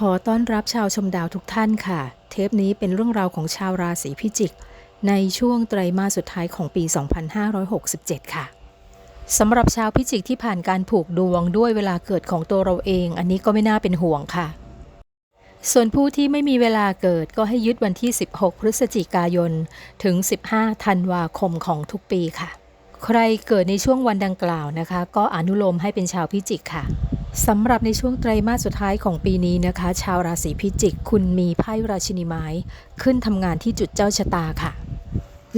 ขอต้อนรับชาวชมดาวทุกท่านค่ะ เทปนี้เป็นเรื่องราวของชาวราศีพิจิก ในช่วงไตรมาสสุดท้ายของปี 2567 ค่ะสำหรับชาวพิจิกที่ผ่านการผูกดวงด้วยเวลาเกิดของตัวเราเอง อันนี้ก็ไม่น่าเป็นห่วงค่ะ ส่วนผู้ที่ไม่มีเวลาเกิดก็ให้ยึดวันที่ 16 พฤศจิกายน ถึง 15 ธันวาคมของทุกปีค่ะ ใครเกิดในช่วงวันดังกล่าวนะคะ ก็อนุโลมให้เป็นชาวพิจิกค่ะ สำหรับในช่วงไตรมาสสุดท้ายของปีนี้นะคะ ชาวราศีพิจิก คุณมีไพ่ราชินีไม้ ขึ้นทำงานที่จุดเจ้าชะตาค่ะ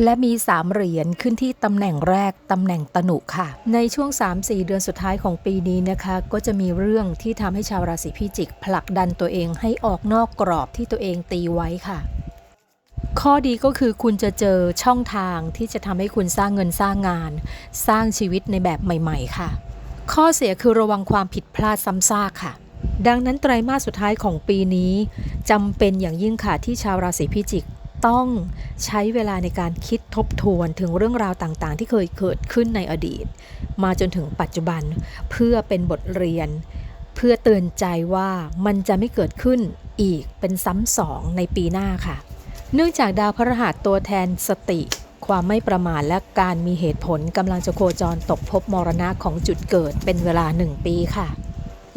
และมี 3 เหรียญขึ้นที่ตำแหน่งแรกตำแหน่งตนุค่ะ ในช่วง 3-4 เดือนสุดท้ายของปีนี้นะคะ ก็จะมีเรื่องที่ทำให้ชาวราศีพิจิก ผลักดันตัวเองให้ออกนอกกรอบที่ตัวเองตีไว้ค่ะข้อดีก็คือคุณจะเจอช่องทางที่จะทำให้คุณสร้างเงินสร้างงาน สร้างชีวิตในแบบใหม่ ๆ ค่ะ ข้อเสียคือระวังความผิดพลาดซ้ำซากค่ะ ดังนั้นไตรมาสสุดท้ายของปีนี้จำเป็นอย่างยิ่งค่ะที่ชาวราศีพิจิกต้องใช้เวลาในการคิดทบทวนถึงเรื่องราวต่างๆ ที่เคยเกิดขึ้นในอดีต มาจนถึงปัจจุบันเพื่อเป็นบทเรียน เพื่อเตือนใจว่ามันจะไม่เกิดขึ้นอีกเป็นซ้ำสองในปีหน้าค่ะ เนื่องจากดาวพฤหัสตัวแทนสติ ความไม่ประมาทและการมีเหตุผลกำลังจะโคจรตกภพมรณะของจุดเกิดเป็นเวลาหนึ่งปีค่ะ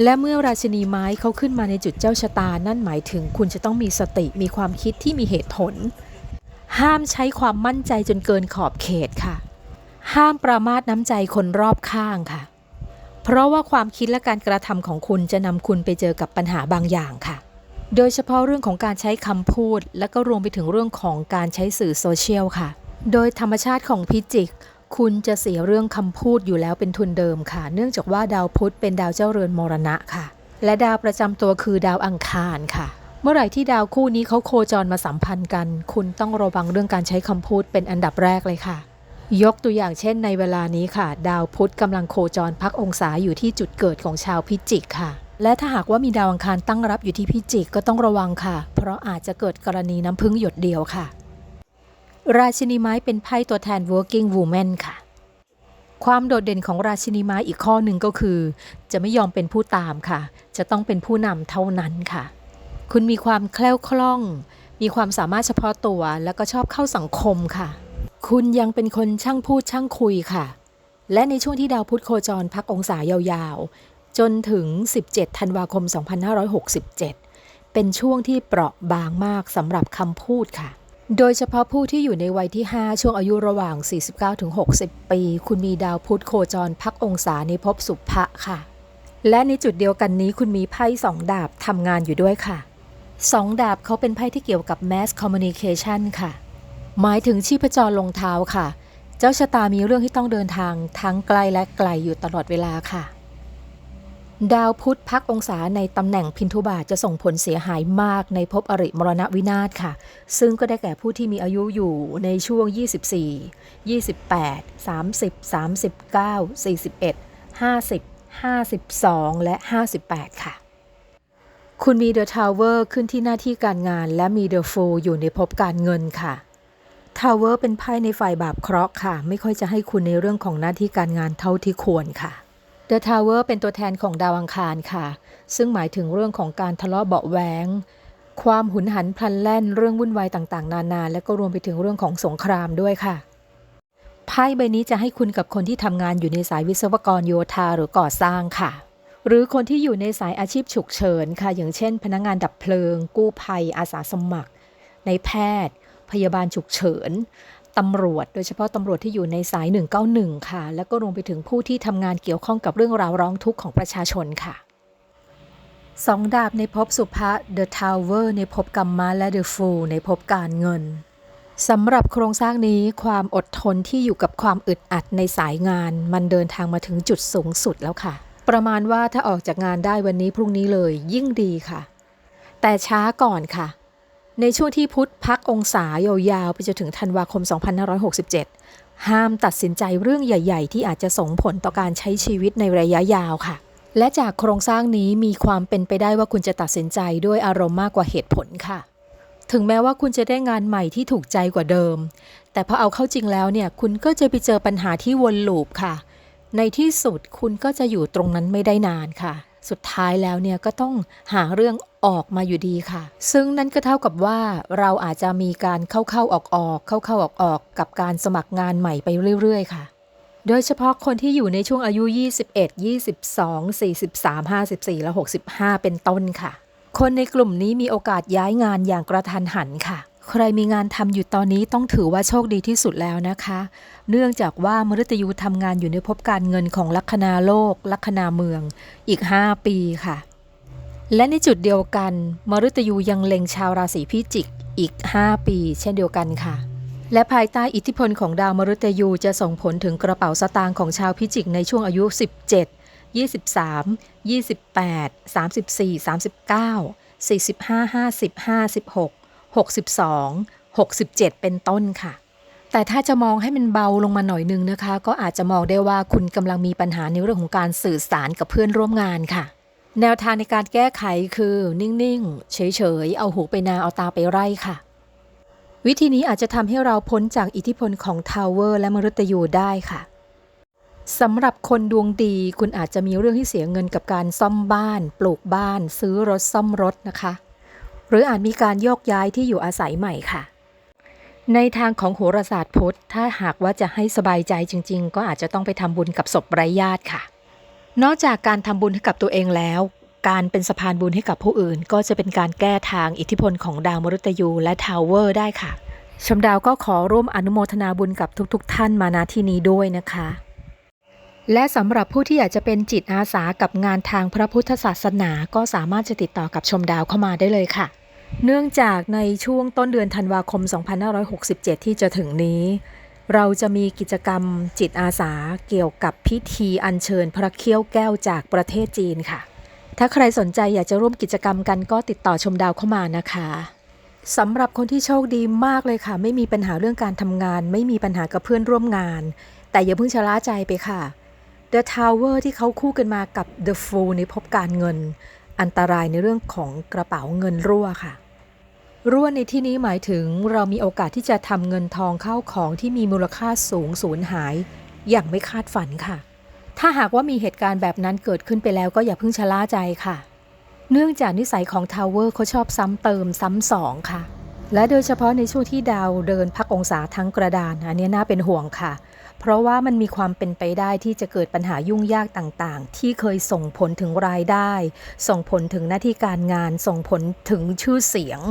และเมื่อราชินีไม้เขาขึ้นมาในจุดเจ้าชะตา นั่นหมายถึงคุณจะต้องมีสติมีความคิดที่มีเหตุผล ห้ามใช้ความมั่นใจจนเกินขอบเขตค่ะ ห้ามประมาทน้ำใจคนรอบข้างค่ะ เพราะว่าความคิดและการกระทำของคุณจะนำคุณไปเจอกับปัญหาบางอย่างค่ะโดยเฉพาะเรื่องของการใช้คำพูด และก็รวมไปถึงเรื่องของการใช้สื่อโซเชียลค่ะ โดยธรรมชาติของพิจิก คุณจะเสียเรื่องคำพูดอยู่แล้วเป็นทุนเดิมค่ะ เนื่องจากว่าดาวพุธเป็นดาวเจ้าเรือนมรณะค่ะ และดาวประจำตัวคือดาวอังคารค่ะ เมื่อไหร่ที่ดาวคู่นี้เขาโคจรมาสัมพันธ์กัน คุณต้องระวังเรื่องการใช้คำพูดเป็นอันดับแรกเลยค่ะ ยกตัวอย่างเช่น ในเวลานี้ค่ะ ดาวพุธกำลังโคจรพักองศาอยู่ที่จุดเกิดของชาวพิจิกค่ะและถ้าหากว่ามีดาวอังคารตั้งรับอยู่ที่พิจิกก็ต้องระวังค่ะ เพราะอาจจะเกิดกรณีน้ำพึ่งหยดเดียวค่ะ ราชินีไม้เป็นไพ่ตัวแทน working woman ค่ะ ความโดดเด่นของราชินีไม้อีกข้อหนึ่งก็คือ จะไม่ยอมเป็นผู้ตามค่ะ จะต้องเป็นผู้นำเท่านั้นค่ะ คุณมีความแคล่วคล่อง มีความสามารถเฉพาะตัวแล้วก็ชอบเข้าสังคมค่ะ คุณยังเป็นคนช่างพูดช่างคุยค่ะ และในช่วงที่ดาวพุธโคจรพักองศายาวๆ จนถึง 17 ธันวาคม 2567 เป็นช่วงที่เปราะบางมากสำหรับคำพูดค่ะ โดยเฉพาะผู้ที่อยู่ในวัยที่ 5 ช่วงอายุระหว่าง 49-60 ปี คุณมีดาวพุธโคจรพักองศาในภพสุภะค่ะ และในจุดเดียวกันนี้คุณมีไพ่สองดาบทำงานอยู่ด้วยค่ะสองดาบเขาเป็นไพ่ที่เกี่ยวกับ mass communication ค่ะ หมายถึงชีพจรลงเท้าค่ะ เจ้าชะตามีเรื่องที่ต้องเดินทางทั้งไกลและไกลอยู่ตลอดเวลาค่ะ ดาวพุธพักองศาในตำแหน่งพินทุบาทจะส่งผลเสียหายมากในภพอริมรณวินาศค่ะ ซึ่งก็ได้แก่ผู้ที่มีอายุอยู่ในช่วง 24 28 30 39 41 50 52 และ 58 ค่ะ คุณมีเดอะทาวเวอร์ขึ้นที่หน้าที่การงาน และมีเดอะฟูลอยู่ในภพการเงินค่ะทาวเวอร์เป็นไพ่ในฝ่ายบาปเคราะห์ค่ะ ไม่ค่อยจะให้คุณในเรื่องของหน้าที่การงานเท่าที่ควรค่ะ The Tower เป็นตัวแทนของดาวอังคารค่ะ ซึ่งหมายถึงเรื่องของการทะเลาะเบาะแหวงความหุนหันพลันแล่นเรื่องวุ่นวายต่างๆ นานา และก็รวมไปถึงเรื่องของสงครามด้วยค่ะไพ่ใบนี้จะให้คุณกับคนที่ทำงานอยู่ในสายวิศวกรโยธาหรือก่อสร้างค่ะ หรือคนที่อยู่ในสายอาชีพฉุกเฉินค่ะ อย่างเช่น พนักงานดับเพลิง กู้ภัย อาสาสมัคร ในแพทย์ พยาบาลฉุกเฉิน ตำรวจ โดยเฉพาะตำรวจที่อยู่ในสาย 191 ค่ะ แล้วก็รวมไปถึงผู้ที่ทำงานเกี่ยวข้องกับเรื่องราวร้องทุกข์ของประชาชนค่ะสองดาบในภพสุภะ The Tower ในภพกัมมะและ The Fool ในภพการเงินสำหรับโครงสร้างนี้ความอดทนที่อยู่กับความอึดอัดในสายงาน มันเดินทางมาถึงจุดสูงสุดแล้วค่ะ ประมาณว่าถ้าออกจากงานได้วันนี้พรุ่งนี้เลยยิ่งดีค่ะ แต่ช้าก่อนค่ะ ในช่วงที่พุทธพักองศายาวๆ ไปจนถึงธันวาคม 2567 ห้ามตัดสินใจเรื่องใหญ่ ๆ ที่อาจจะส่งผลต่อการใช้ชีวิตในระยะยาวค่ะ และจากโครงสร้างนี้มีความเป็นไปได้ว่าคุณจะตัดสินใจด้วยอารมณ์มากกว่าเหตุผลค่ะ ถึงแม้ว่าคุณจะได้งานใหม่ที่ถูกใจกว่าเดิม แต่พอเอาเข้าจริงแล้วเนี่ยคุณก็จะไปเจอปัญหาที่วนลูปค่ะ ในที่สุดคุณก็จะอยู่ตรงนั้นไม่ได้นานค่ะ สุดท้ายแล้วเนี่ยก็ต้องหาเรื่องออกมาอยู่ดีค่ะ ซึ่งนั่นก็เท่ากับว่าเราอาจจะมีการเข้าๆออกๆเข้าๆออกๆกับการสมัครงานใหม่ไปเรื่อยๆค่ะโดยเฉพาะคนที่อยู่ในช่วงอายุ 21 22 43 54 และ 65 เป็นต้นค่ะ คนในกลุ่มนี้มีโอกาสย้ายงานอย่างกระทันหันค่ะ ใครมีงานทำอยู่ตอนนี้ต้องถือว่าโชคดีที่สุดแล้วนะคะ เนื่องจากว่ามฤตยูทำงานอยู่ในภพการเงินของลัคนาโลก ลัคนาเมือง อีก 5 ปีค่ะ และในจุดเดียวกัน มฤตยูยังเล็งชาวราศีพิจิกอีก 5 ปี เช่นเดียวกันค่ะ และภายใต้อิทธิพลของดาวมฤตยูจะส่งผลถึงกระเป๋าสตางค์ของชาวพิจิกในช่วงอายุ 17 23 28 34 39 45 50 56 62 67 เป็นต้นค่ะ แต่ถ้าจะมองให้มันเบาลงมาหน่อยนึงนะคะ ก็อาจจะมองได้ว่าคุณกำลังมีปัญหาในเรื่องของการสื่อสารกับเพื่อนร่วมงานค่ะ แนวทางในการแก้ไขคือนิ่งๆ เฉยๆ เอาหูไปนาเอาตาไปไร่ค่ะ วิธีนี้อาจจะทำให้เราพ้นจากอิทธิพลของทาวเวอร์และมฤตยูได้ค่ะสำหรับคนดวงดีคุณอาจจะมีเรื่องที่เสียเงินกับการซ่อมบ้าน ปลูกบ้าน ซื้อรถซ่อมรถนะคะ หรืออาจมีการโยกย้ายที่อยู่อาศัยใหม่ค่ะ ในทางของโหราศาสตร์พุทธ ถ้าหากว่าจะให้สบายใจจริง ๆ ก็อาจจะต้องไปทำบุญกับศพไร้ญาติค่ะ นอกจากการทำบุญให้กับตัวเองแล้ว การเป็นสะพานบุญให้กับผู้อื่น ก็จะเป็นการแก้ทางอิทธิพลของดาวมฤตยูและทาวเวอร์ได้ค่ะชมดาวก็ขอร่วมอนุโมทนาบุญกับทุกๆท่านมาณที่นี้ด้วยนะคะ และสำหรับผู้ที่อยากจะเป็นจิตอาสากับงานทางพระพุทธศาสนา ก็สามารถจะติดต่อกับชมดาวเข้ามาได้เลยค่ะ เนื่องจากในช่วงต้นเดือนธันวาคม 2567 ที่จะถึงนี้ เราจะมีกิจกรรมจิตอาสาเกี่ยวกับพิธีอัญเชิญพระเขี้ยวแก้วจากประเทศจีนค่ะ ถ้าใครสนใจอยากจะร่วมกิจกรรมกันก็ติดต่อชมดาวเข้ามานะคะสำหรับคนที่โชคดีมากเลยค่ะ ไม่มีปัญหาเรื่องการทำงาน ไม่มีปัญหากับเพื่อนร่วมงาน แต่อย่าเพิ่งชะล่าใจไปค่ะ The Tower ที่เขาคู่กันมากับ The Fool ในภพการเงิน อันตรายในเรื่องของกระเป๋าเงินรั่วค่ะ รั่วในที่นี้หมายถึงเรามีโอกาสที่จะทำเงินทองเข้าของที่มีมูลค่าสูงสูญหาย อย่างไม่คาดฝันค่ะ ถ้าหากว่ามีเหตุการณ์แบบนั้นเกิดขึ้นไปแล้วก็อย่าเพิ่งชะล่าใจค่ะ เนื่องจากนิสัยของทาวเวอร์เขาชอบซ้ำเติมซ้ำสองค่ะและโดยเฉพาะในช่วงที่ดาวเดินพักองศาทั้งกระดานอันนี้น่าเป็นห่วงค่ะเพราะว่ามันมีความเป็นไปได้ที่จะเกิดปัญหายุ่งยากต่างๆ ที่เคยส่งผลถึงรายได้ ส่งผลถึงหน้าที่การงาน ส่งผลถึงชื่อเสียง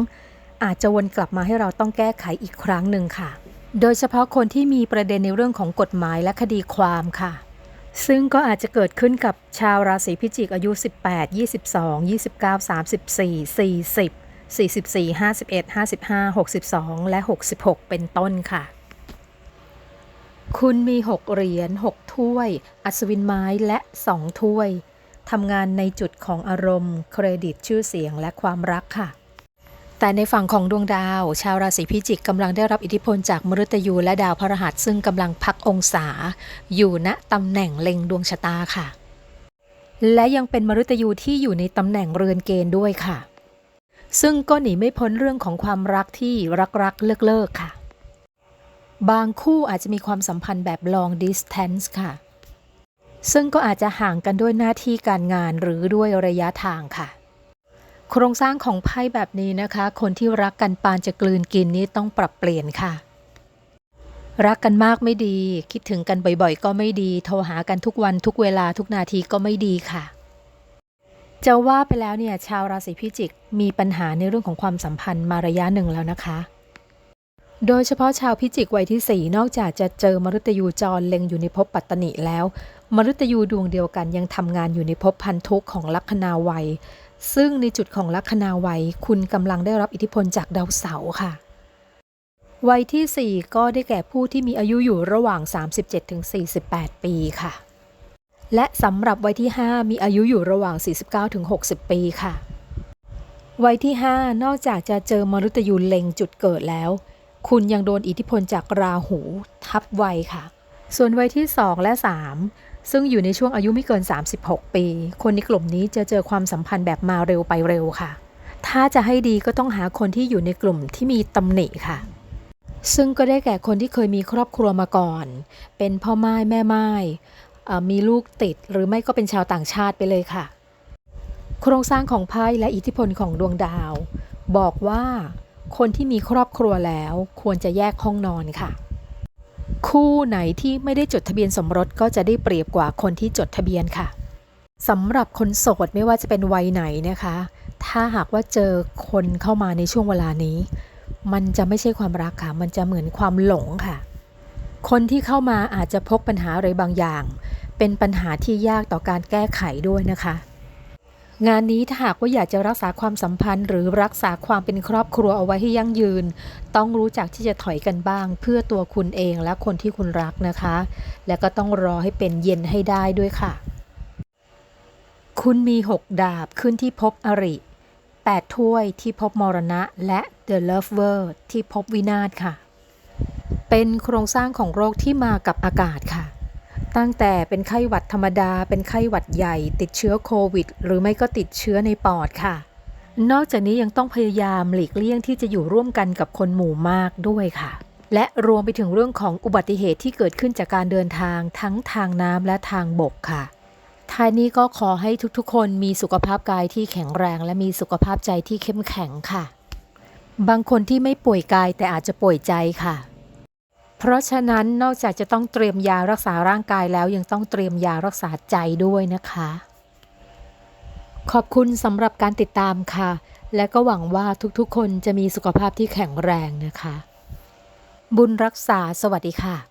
อาจจะวนกลับมาให้เราต้องแก้ไขอีกครั้งหนึ่งค่ะ โดยเฉพาะคนที่มีประเด็นในเรื่องของกฎหมายและคดีความค่ะ ซึ่งก็อาจจะเกิดขึ้นกับชาวราศีพิจิกอายุ 18 22 29 34 40 44 51 55 62 และ 66 เป็นต้นค่ะ คุณมี 6 เหรียญ6ถ้วย อัศวินไม้และ 2 ถ้วย ทำงานในจุดของอารมณ์ เครดิตชื่อเสียงและความรักค่ะ แต่ในฝั่งของดวงดาว ชาวราศีพิจิกกำลังได้รับอิทธิพลจากมฤตยูและดาวพฤหัสซึ่งกำลังพักองศา อยู่ณตำแหน่งเล็งดวงชะตาค่ะ และยังเป็นมฤตยูที่อยู่ในตำแหน่งเรือนเกณฑ์ด้วยค่ะ ซึ่งก็หนีไม่พ้นเรื่องของความรักที่รักๆเลิกๆค่ะ บางคู่อาจจะมีความสัมพันธ์แบบ long distance ค่ะ ซึ่งก็อาจจะห่างกันด้วยหน้าที่การงานหรือด้วยระยะทางค่ะ โครงสร้างของไพ่แบบนี้นะคะ คนที่รักกันปานจะกลืนกินนี้ต้องปรับเปลี่ยนค่ะ รักกันมากไม่ดี คิดถึงกันบ่อยๆ ก็ไม่ดี โทรหากันทุกวันทุกเวลาทุกนาทีก็ไม่ดีค่ะจะว่าไปแล้วเนี่ยชาวราศีพิจิกมีปัญหาในเรื่องของความสัมพันธ์มาระยะหนึ่งแล้วนะคะ โดยเฉพาะชาวพิจิกวัยที่ 4 นอกจากจะเจอมฤตยูจรเล็งอยู่ในภพปัตตนิแล้วมฤตยูดวงเดียวกันยังทำงานอยู่ในภพพันธุกของลัคนาวัย ซึ่งในจุดของลัคนาวัย คุณกำลังได้รับอิทธิพลจากดาวเสาร์ค่ะ วัยที่ 4 ก็ได้แก่ผู้ที่มีอายุอยู่ระหว่าง 37-48 ปีค่ะ และสำหรับวัยที่ 5 มีอายุอยู่ระหว่าง 49-60 ปีค่ะ วัยที่ 5 นอกจากจะเจอมฤตยูเล็งจุดเกิดแล้ว คุณยังโดนอิทธิพลจากราหูทับวัยค่ะ ส่วนวัยที่ 2 และ 3 ซึ่งอยู่ในช่วงอายุไม่เกิน 36 ปี คนในกลุ่มนี้จะเจอความสัมพันธ์แบบมาเร็วไปเร็วค่ะ ถ้าจะให้ดีก็ต้องหาคนที่อยู่ในกลุ่มที่มีตำหนิค่ะ ซึ่งก็ได้แก่คนที่เคยมีครอบครัวมาก่อน เป็นพ่อไม้แม่ไม้มีลูกติดหรือไม่ก็เป็นชาวต่างชาติไปเลยค่ะ โครงสร้างของไพ่และอิทธิพลของดวงดาว บอกว่า คนที่มีครอบครัวแล้วควรจะแยกห้องนอนค่ะ คู่ไหนที่ไม่ได้จดทะเบียนสมรสก็จะได้เปรียบกว่าคนที่จดทะเบียนค่ะสำหรับคนโสดไม่ว่าจะเป็นวัยไหนนะคะ ถ้าหากว่าเจอคนเข้ามาในช่วงเวลานี้ มันจะไม่ใช่ความรักค่ะ มันจะเหมือนความหลงค่ะ คนที่เข้ามาอาจจะพบปัญหาอะไรบางอย่าง เป็นปัญหาที่ยากต่อการแก้ไขด้วยนะคะ งานนี้ถ้าหากว่าอยากจะรักษาความสัมพันธ์ หรือรักษาความเป็นครอบครัวเอาไว้ให้ยั่งยืน ต้องรู้จักที่จะถอยกันบ้าง เพื่อตัวคุณเองและคนที่คุณรักนะคะ และก็ต้องรอให้เป็นเย็นให้ได้ด้วยค่ะ คุณมี 6 ดาบขึ้นที่พบอริ 8 ถ้วยที่พบมรณะ และ The Lover ที่พบวินาศค่ะ เป็นโครงสร้างของโรคที่มากับอากาศค่ะ ตั้งแต่เป็นไข้หวัดธรรมดา เป็นไข้หวัดใหญ่ ติดเชื้อโควิด หรือไม่ก็ติดเชื้อในปอดค่ะ นอกจากนี้ยังต้องพยายามหลีกเลี่ยงที่จะอยู่ร่วมกันกับคนหมู่มากด้วยค่ะ และรวมไปถึงเรื่องของอุบัติเหตุที่เกิดขึ้นจากการเดินทางทั้งทางน้ำและทางบกค่ะท้ายนี้ก็ขอให้ทุกๆ คนมีสุขภาพกายที่แข็งแรง และมีสุขภาพใจที่เข้มแข็งค่ะ บางคนที่ไม่ป่วยกายแต่อาจจะป่วยใจค่ะ เพราะฉะนั้นนอกจากจะต้องเตรียมยารักษาร่างกายแล้วยังต้องเตรียมยารักษาใจด้วยนะคะ ขอบคุณสำหรับการติดตามค่ะ และก็หวังว่าทุกๆ คนจะมีสุขภาพที่แข็งแรงนะคะ บุญรักษาสวัสดีค่ะ